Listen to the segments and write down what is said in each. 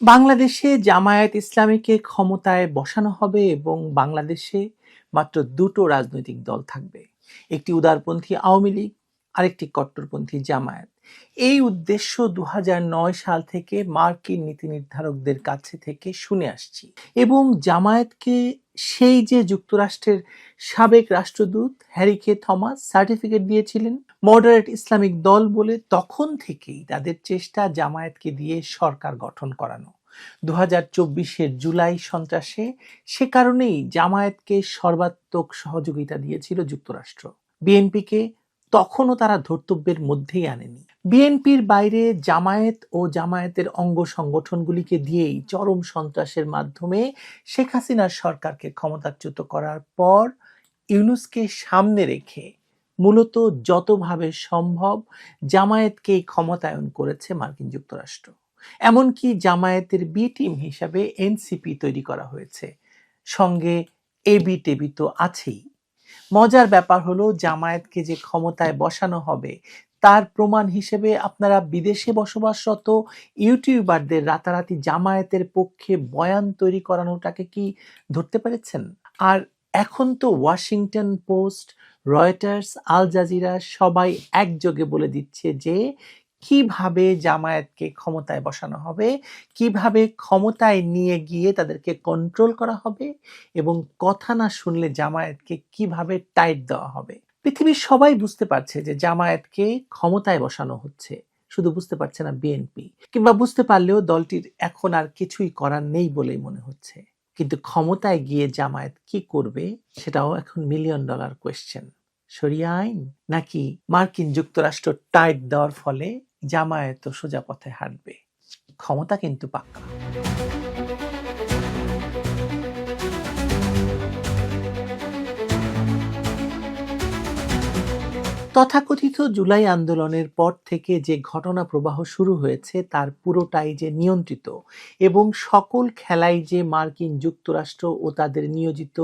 বাংলাদেশে জামায়াত ইসলামীকে ক্ষমতায় বসানো হবে এবং বাংলাদেশে মাত্র দুটো রাজনৈতিক দল থাকবে। একটি উদারপন্থী আওয়ামী লীগ, আরেকটি কট্টরপন্থী জামায়াত। এই উদ্দেশ্য দু হাজার নয় সাল থেকে মার্কিন নীতি নির্ধারকদের কাছে থেকে শুনে আসছি। এবং জামায়াতকে সেই যে যুক্তরাষ্ট্রের সাবেক রাষ্ট্রদূত হ্যারিকে থমাস সার্টিফিকেট দিয়েছিলেন মডারেট ইসলামিক দল বলে তখন থেকেই তাদের চেষ্টা জামায়াতকে দিয়ে সরকার গঠন করানো। দু হাজার চব্বিশের জুলাই সন্ত্রাসে সে কারণেই জামায়াতকে সর্বাত্মক সহযোগিতা দিয়েছিল যুক্তরাষ্ট্র। বিএনপিকে তখনও তারা ধর্তব্যের মধ্যেই আনেনি। বিএনপির বাইরে জামায়াত ও জামায়াতের অঙ্গ সংগঠনগুলিকে দিয়েই চরম সন্ত্রাসের মাধ্যমে শেখ হাসিনার সরকারকে ক্ষমতাচ্যুত করার পর ইউনুসকে সামনে রেখে মূলত যতভাবে সম্ভব জামায়াতকে ক্ষমতায়ন করেছে মার্কিন যুক্তরাষ্ট্র। এমনকি জামায়াতের বি টিম হিসাবে এনসিপি তৈরি করা হয়েছে। সঙ্গে এবি টেবি তো আছেই। মজার ব্যাপার হলো জামায়াতকে যে ক্ষমতায় বসানো হবে, তার প্রমাণ হিসেবে আপনারা বিদেশে বসবাসরত ইউটিউবারদের রাতারাতি জামায়াতের পক্ষে বয়ান তৈরি করানোটাকে কি ধরতে পেরেছেন? আর এখন তো Washington Post Reuters, Al Jazeera সবাই একযোগে বলে দিচ্ছে যে কীভাবে জামায়াতকে ক্ষমতায় বসানো হবে, কীভাবে ক্ষমতায় নিয়ে গিয়ে তাদেরকে কন্ট্রোল করা হবে এবং কথা না শুনলে জামায়াতকে কীভাবে টাইট দেওয়া হবে। পৃথিবীর সবাই বুঝতে পারছে যে জামায়াতকে ক্ষমতায় বসানো হচ্ছে, শুধু বুঝতে পারছে না বিএনপি কিংবা বুঝতে পারলেও দলটির এখন আর কিছুই করার নেই বলেই মনে হচ্ছে। কিন্তু ক্ষমতায় গিয়ে জামায়াত কি করবে সেটাও এখন মিলিয়ন ডলার কোয়েশ্চেন সরিয়া আইন নাকি মার্কিন যুক্তরাষ্ট্র টাইট দেওয়ার ফলে জামায়াত সোজা পথে হাঁটবে? ক্ষমতা কিন্তু পাক্কা। তথাকথিত জুলাই আন্দোলনের পর থেকে যে ঘটনা প্রবাহ শুরু হয়েছে, তার পুরোটাই যে নিয়ন্ত্রিত এবং সকল খেলাই যে মার্কিন যুক্তরাষ্ট্র ও তাদের নিয়োজিত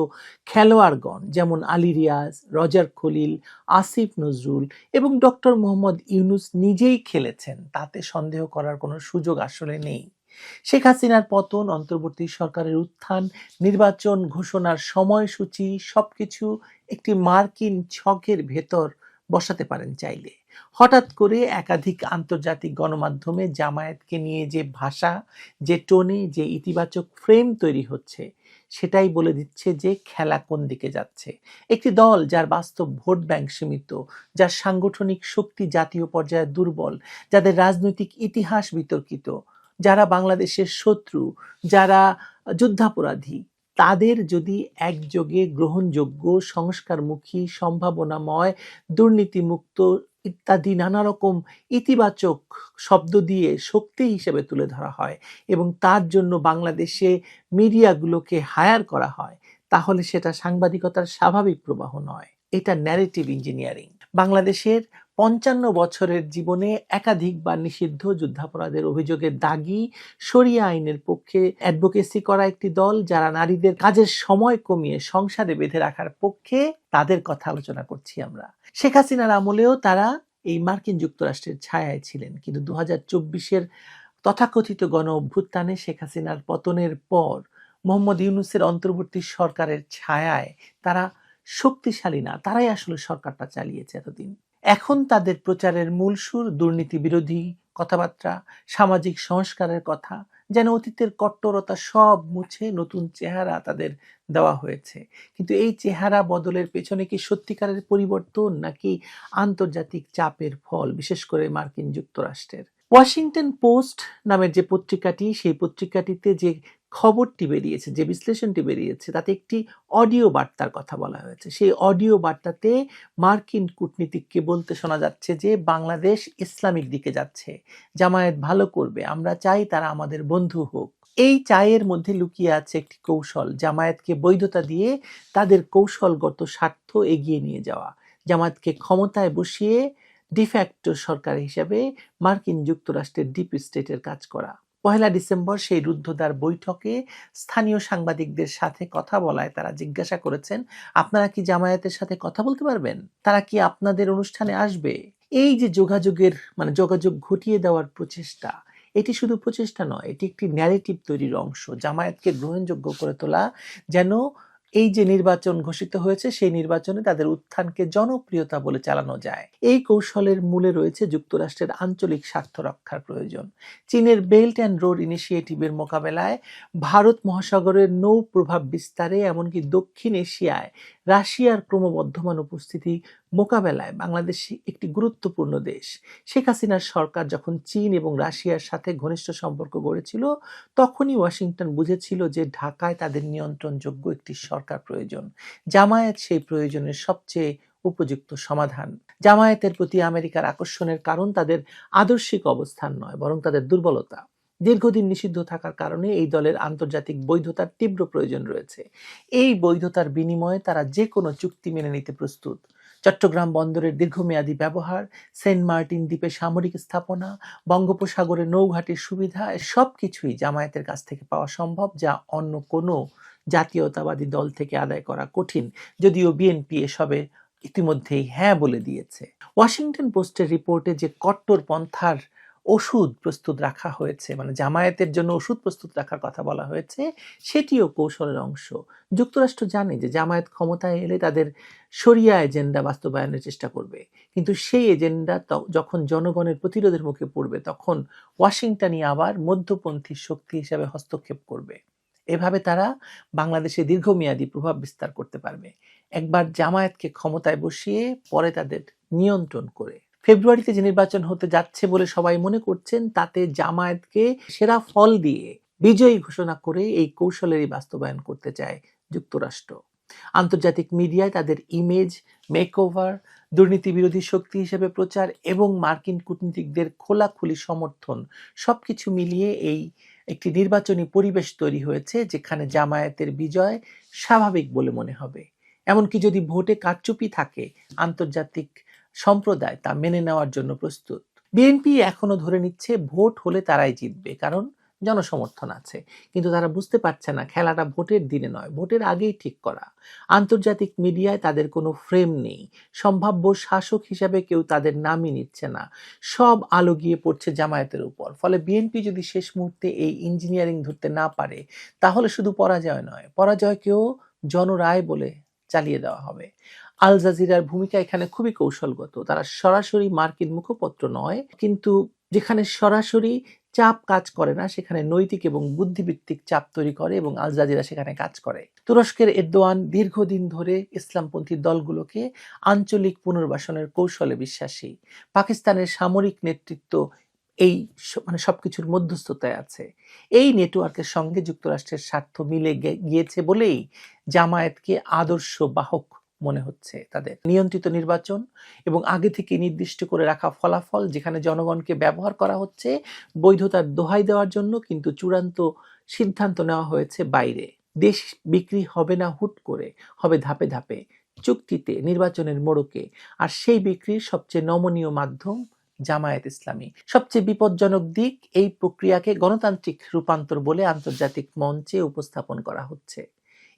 খেলোয়াড়গণ, যেমন আলী রিয়াজ, রজার খলিল, আসিফ নজরুল এবং ডক্টর মোহাম্মদ ইউনুস নিজেই খেলেছেন, তাতে সন্দেহ করার কোনো সুযোগ আসলে নেই। শেখ হাসিনার পতন, অন্তর্বর্তী সরকারের উত্থান, নির্বাচন ঘোষণার সময়সূচি, সবকিছু একটি মার্কিন ছকের ভেতর বসাতে পারেন চাইলে। হঠাৎ করে একাধিক আন্তর্জাতিক গণমাধ্যমে জামায়াতকে নিয়ে যে ভাষা, যে টোনে, যে ইতিবাচক ফ্রেম তৈরি হচ্ছে, সেটাই বলে দিচ্ছে যে খেলা কোন দিকে যাচ্ছে। একটি দল যার বাস্তব ভোট ব্যাংক সীমিত, যার সাংগঠনিক শক্তি জাতীয় পর্যায়ে দুর্বল, যাদের রাজনৈতিক ইতিহাস বিতর্কিত, যারা বাংলাদেশের শত্রু, যারা যুদ্ধাপরাধী তাদের যদি একযোগে গ্রহণযোগ্য, সংস্কারমুখী, সম্ভাবনাময়, দুর্নীতিমুক্ত ইত্যাদি নানা রকম ইতিবাচক শব্দ দিয়ে শক্তি হিসেবে তুলে ধরা হয় এবং তার জন্য বাংলাদেশে মিডিয়াগুলোকে হায়ার করা হয়, তাহলে সেটা সাংবাদিকতার স্বাভাবিক প্রবাহ নয়। এটা ন্যারেটিভ ইঞ্জিনিয়ারিং বাংলাদেশের পঞ্চান্ন বছরের জীবনে একাধিকবার নিষিদ্ধ যুদ্ধাপরাধের অভিযোগে দাগি সরিয়া আইনের পক্ষে অ্যাডভোকেসি করা একটি দল যারা নারীদের কাজের সময় কমিয়ে সংসারে বেঁধে রাখার পক্ষে তাদের কথা আলোচনা করছি আমরা। শেখ হাসিনার আমলেও তারা এই মার্কিন যুক্তরাষ্ট্রের ছায়ায় ছিলেন, কিন্তু দু হাজার চব্বিশের তথাকথিত গণ অভ্যুত্থানে শেখ হাসিনার পতনের পর মোহাম্মদ ইউনুসের অন্তর্বর্তী সরকারের ছায়ায় তারা শক্তিশালী না, তারাই আসলে সরকারটা চালিয়েছে এতদিন। এখন তাদের প্রচারের মূল সুর দুর্নীতি বিরোধী কথাবার্তা, সামাজিক সংস্কারের কথা, যেন অতীতের কট্টরতা সব মুছে নতুন চেহারা তাদের দেওয়া হয়েছে। কিন্তু এই চেহারা বদলের পেছনে কি সত্যিকারের পরিবর্তন, নাকি আন্তর্জাতিক চাপের ফল, বিশেষ করে মার্কিন যুক্তরাষ্ট্রের? ওয়াশিংটন পোস্ট নামের যে পত্রিকাটি, সেই পত্রিকাটিতে যে খবরটি বেরিয়েছে, যে বিশ্লেষণটি বেরিয়েছে, তাতে একটি অডিও বার্তার কথা বলা হয়েছে। সেই অডিও বার্তাতে মার্কিন কূটনীতিককে বলতে শোনা যাচ্ছে যে, বাংলাদেশ ইসলামিক দিকে যাচ্ছে, জামায়াত ভালো করবে, আমরা চাই তারা আমাদের বন্ধু হোক। এই চায়ের মধ্যে লুকিয়ে আছে একটি কৌশল, জামায়াতকে বৈধতা দিয়ে তাদের কৌশলগত স্বার্থ এগিয়ে নিয়ে যাওয়া। জামায়াতকে ক্ষমতায় বসিয়ে ডিফ্যাক্টো সরকার হিসেবে মার্কিন যুক্তরাষ্ট্রের ডিপ স্টেটের কাজ করা। পহেলা ডিসেম্বর সেই রুদ্ধদ্বার বৈঠকে স্থানীয় সাংবাদিকদের সাথে কথা বলায় তারা জিজ্ঞাসা করেছেন, আপনারা কি জামায়াতের সাথে কথা বলতে পারবেন? তারা কি আপনাদের অনুষ্ঠানে আসবে? এই যে যোগাযোগের মানে যোগাযোগ ঘটিয়ে দেওয়ার প্রচেষ্টা, এটি শুধু প্রচেষ্টা নয়, এটি একটি ন্যারেটিভ তৈরির অংশ। জামায়াতকে গ্রহণযোগ্য করে তোলা যেন এই যে নির্বাচন ঘোষিত হয়েছে, সেই নির্বাচনে তাদের উত্থানকে জনপ্রিয়তা বলে চালানো যায়। এই কৌশলের মূলে রয়েছে যুক্তরাষ্ট্রের আঞ্চলিক স্বার্থ রক্ষার প্রয়োজন। চীনের বেল্ট অ্যান্ড রোড ইনিশিয়েটিভের মোকাবেলায় ভারত মহাসাগরের নৌ প্রভাব বিস্তারে, এমনকি দক্ষিণ এশিয়ায় রাশিয়ার ক্রমবর্ধমান উপস্থিতি মোকাবেলায় বাংলাদেশ একটি গুরুত্বপূর্ণ দেশ। শেখ হাসিনার সরকার যখন চীন এবং রাশিয়ার সাথে ঘনিষ্ঠ সম্পর্ক গড়েছিল, তখনই ওয়াশিংটন বুঝেছিল যে ঢাকায় তাদের নিয়ন্ত্রণযোগ্য একটি সরকার প্রয়োজন। জামায়াত সেই প্রয়োজনের সবচেয়ে উপযুক্ত সমাধান। জামায়াতের প্রতি আমেরিকার আকর্ষণের কারণ তাদের আদর্শিক অবস্থান নয়, বরং তাদের দুর্বলতা। দীর্ঘদিন নিষিদ্ধ থাকার কারণে এই দলের আন্তর্জাতিক বৈধতার তীব্র প্রয়োজন রয়েছে। এই বৈধতার বিনিময়ে তারা যে কোনো চুক্তি মেনে নিতে প্রস্তুত। চট্টগ্রাম বন্দরের দীর্ঘমেয়াদী ব্যবহার, সেন্ট মার্টিন দ্বীপে সামরিক স্থাপনা, বঙ্গোপসাগরে নৌঘাটের সুবিধা, সব কিছুই জামায়াতের কাছ থেকে পাওয়া সম্ভব, যা অন্য কোনো জাতীয়তাবাদী দল থেকে আদায় করা কঠিন, যদিও বিএনপি এসবে ইতিমধ্যেই হ্যাঁ বলে দিয়েছে। ওয়াশিংটন পোস্টের রিপোর্টে যে কট্টর পন্থার ওষুধ প্রস্তুত রাখা হয়েছে মানে জামায়াতের জন্য ওষুধ প্রস্তুত রাখার কথা বলা হয়েছে, সেটিও কৌশলের অংশ। যুক্তরাষ্ট্র জানে যে জামায়াত ক্ষমতায় এলে তাদের সরিয়া এজেন্ডা বাস্তবায়নের চেষ্টা করবে। কিন্তু সেই এজেন্ডা যখন জনগণের প্রতিরোধের মুখে পড়বে, তখন ওয়াশিংটনই আবার মধ্যপন্থী শক্তি হিসাবে হস্তক্ষেপ করবে। এভাবে তারা বাংলাদেশে দীর্ঘমেয়াদী প্রভাব বিস্তার করতে পারবে। একবার জামায়াতকে ক্ষমতায় বসিয়ে পরে তাদের নিয়ন্ত্রণ করে। ফেব্রুয়ারিতে যে নির্বাচন হতে যাচ্ছে বলে সবাই মনে করছেন, তাতে জামায়াতকে সেরা ফল দিয়ে বিজয়ী ঘোষণা করে এই কৌশলেরই বাস্তবায়ন করতে চায় যুক্তরাষ্ট্র। আন্তর্জাতিক মিডিয়ায় তাদের ইমেজ মেকওভার দুর্নীতি বিরোধী শক্তি হিসেবে প্রচার এবং মার্কিন কূটনীতিকদের খোলাখুলি সমর্থন সবকিছু মিলিয়ে এই একটি নির্বাচনী পরিবেশ তৈরি হয়েছে যেখানে জামায়াতের বিজয় স্বাভাবিক বলে মনে হবে। এমনকি যদি ভোটে কারচুপি থাকে, আন্তর্জাতিক সম্প্রদায় তা মেনে নেওয়ার জন্য প্রস্তুত। বিএনপি এখনও ধরে নিচ্ছে ভোট হলে তারাই জিতবে, কারণ জনসমর্থন আছে। কিন্তু তারা বুঝতে পারছে না, খেলাটা ভোটের দিনে নয়, ভোটের আগেই ঠিক করা। আন্তর্জাতিক মিডিয়ায় তাদের কোনো ফ্রেম নেই। সম্ভাব্য শাসক হিসাবে কেউ তাদের নামই নিচ্ছে না। সব আলো গিয়ে পড়ছে জামায়াতের উপর। ফলে বিএনপি যদি শেষ মুহূর্তে এই ইঞ্জিনিয়ারিং ধরতে না পারে, তাহলে শুধু পরাজয় নয়, পরাজয়কেও জনরায় বলে চালিয়ে দেওয়া হবে। আল জাজিরার ভূমিকা এখানে খুবই কৌশলগত। তারা সরাসরি মার্কিন মুখপত্র নয়, কিন্তু যেখানে সরাসরি চাপ কাজ করে না, সেখানে নৈতিক এবং বুদ্ধিভিত্তিক চাপ তৈরি করে এবং আল জাজিরা সেখানে কাজ করে। তুরস্কের এরদোয়ান দীর্ঘদিন ধরে ইসলামপন্থী দলগুলোকে আঞ্চলিক পুনর্বাসনের কৌশলে বিশ্বাসী। পাকিস্তানের সামরিক নেতৃত্ব এই মানে সবকিছুর মধ্যস্থতায় আছে। এই নেটওয়ার্কের সঙ্গে যুক্তরাষ্ট্রের স্বার্থ মিলে গিয়েছে বলেই জামায়াতকে আদর্শ বাহক মনে হচ্ছে তাদের। নিয়ন্ত্রিত নির্বাচন এবং আগে থেকে নির্দিষ্ট করে রাখা ফলাফল যেখানে জনগণকে ব্যবহার করা হচ্ছে, বৈধতার দোহাই দেওয়ার জন্য কিন্তু চূড়ান্ত সিদ্ধান্ত নেওয়া হয়েছে বাইরে। দেশ বিক্রি হবে না হুট করে, হবে ধাপে ধাপে। চুক্তিতে নির্বাচনের মোড়কে। আর সেই বিক্রির সবচেয়ে নমনীয় মাধ্যম জামায়াত ইসলামী। সবচেয়ে বিপজ্জনক দিক, এই প্রক্রিয়াকে গণতান্ত্রিক রূপান্তর বলে আন্তর্জাতিক মঞ্চে উপস্থাপন করা হচ্ছে।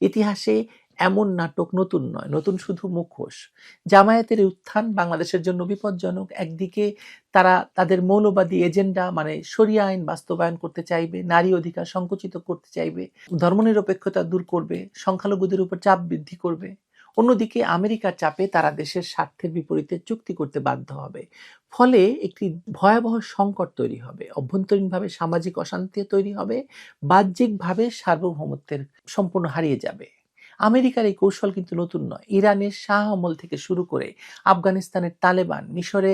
ইতিহাসে এমন নাটক নতুন নয়, নতুন শুধু মুখোশ। জামায়াতের উত্থান বাংলাদেশের জন্য বিপজ্জনক। একদিকে তারা তাদের মৌলবাদী এজেন্ডা মানে সরিয়া আইন বাস্তবায়ন করতে চাইবে, নারী অধিকার সংকুচিত করতে চাইবে, ধর্মনিরপেক্ষতা দূর করবে, সংখ্যালঘুদের উপর চাপ বৃদ্ধি করবে। অন্যদিকে আমেরিকার চাপে তারা দেশের স্বার্থের বিপরীতে চুক্তি করতে বাধ্য হবে। ফলে একটি ভয়াবহ সংকট তৈরি হবে। অভ্যন্তরীণভাবে সামাজিক অশান্তি তৈরি হবে। বাহ্যিকভাবে সার্বভৌমত্বের সম্পূর্ণ হারিয়ে যাবে। আমেরিকার এই কৌশল কিন্তু নতুন নয়। ইরানের শাহ আমল থেকে শুরু করে আফগানিস্তানের তালেবান, মিশরে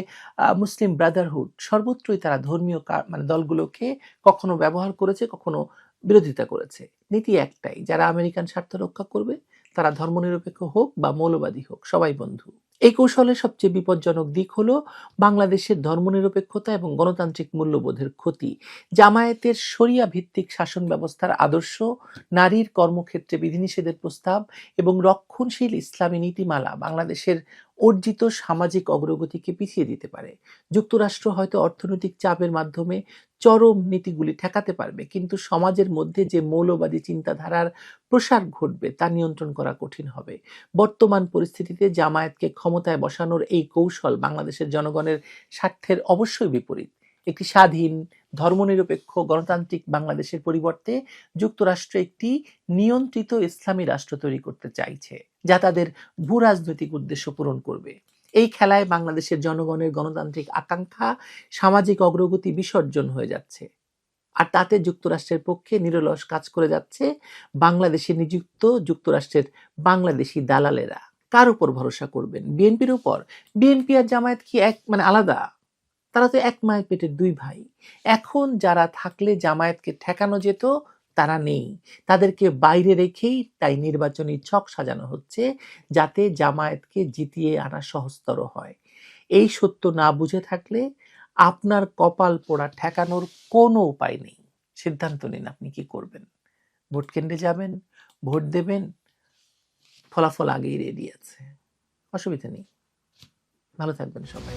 মুসলিম ব্রাদারহুড সর্বত্রই তারা ধর্মীয় মানে দলগুলোকে কখনো ব্যবহার করেছে, কখনো বিরোধিতা করেছে। নীতি একটাই, যারা আমেরিকান স্বার্থ রক্ষা করবে তারা ধর্মনিরপেক্ষ হোক বা মৌলবাদী হোক, সবাই বন্ধু। এই কৌশলের সবচেয়ে বিপজ্জনক দিক হল বাংলাদেশের ধর্মনিরপেক্ষতা এবং গণতান্ত্রিক মূল্যবোধের ক্ষতি। জামায়াতের সরিয়া ভিত্তিক শাসন ব্যবস্থার আদর্শ, নারীর কর্মক্ষেত্রে বিধিনিষেধের প্রস্তাব এবং রক্ষণশীল ইসলামী নীতিমালা বাংলাদেশের অর্জিত সামাজিক অগ্রগতিকে পিছিয়ে দিতে পারে। যুক্তরাষ্ট্র হয়তো অর্থনৈতিক চাপের মাধ্যমে চরম নীতিগুলি ঠেকাতে পারবে, কিন্তু সমাজের মধ্যে যে মৌলবাদী চিন্তাধারার প্রসার ঘটবে তা নিয়ন্ত্রণ করা কঠিন হবে। বর্তমান পরিস্থিতিতে জামায়াতকে ক্ষমতায় বসানোর এই কৌশল বাংলাদেশের জনগণের স্বার্থের অবশ্যই বিপরীত। একটি স্বাধীন, ধর্মনিরপেক্ষ, গণতান্ত্রিক বাংলাদেশের পরিবর্তে যুক্তরাষ্ট্র একটি নিয়ন্ত্রিত ইসলামী রাষ্ট্র তৈরি করতে চাইছে। যা তাদের ভূ রাজনৈতিক উদ্দেশ্য পূরণ করবে। এই খেলায় বাংলাদেশের জনগণের গণতান্ত্রিক আকাঙ্ক্ষা, সামাজিক অগ্রগতি বিসর্জন হয়ে যাচ্ছে। আর তাতে যুক্তরাষ্ট্রের পক্ষে নিরলস কাজ করে যাচ্ছে বাংলাদেশে নিযুক্ত যুক্তরাষ্ট্রের বাংলাদেশি দালালেরা। কার উপর ভরসা করবেন? বিএনপির উপর? বিএনপি আর জামায়াত কি এক মানে আলাদা? তারা তো এক মায়ের পেটের দুই ভাই। এখন যারা থাকলে জামায়াতকে ঠেকানো যেত তারা নেই। তাদেরকে বাইরে রেখেই তাই নির্বাচনী ছক সাজানো হচ্ছে যাতে জামায়াতকে জিতিয়ে আনা সহজতর হয়। এই সত্য না বুঝে থাকলে আপনার কপাল পোড়া ঠেকানোর কোনো উপায় নেই। সিদ্ধান্ত নিন আপনি কি করবেন। ভোট কেন্দ্রে যাবেন, ভোট দেবেন, ফলাফল আগেই রেডি আছে। অসুবিধা নেই। ভালো থাকবেন সবাই।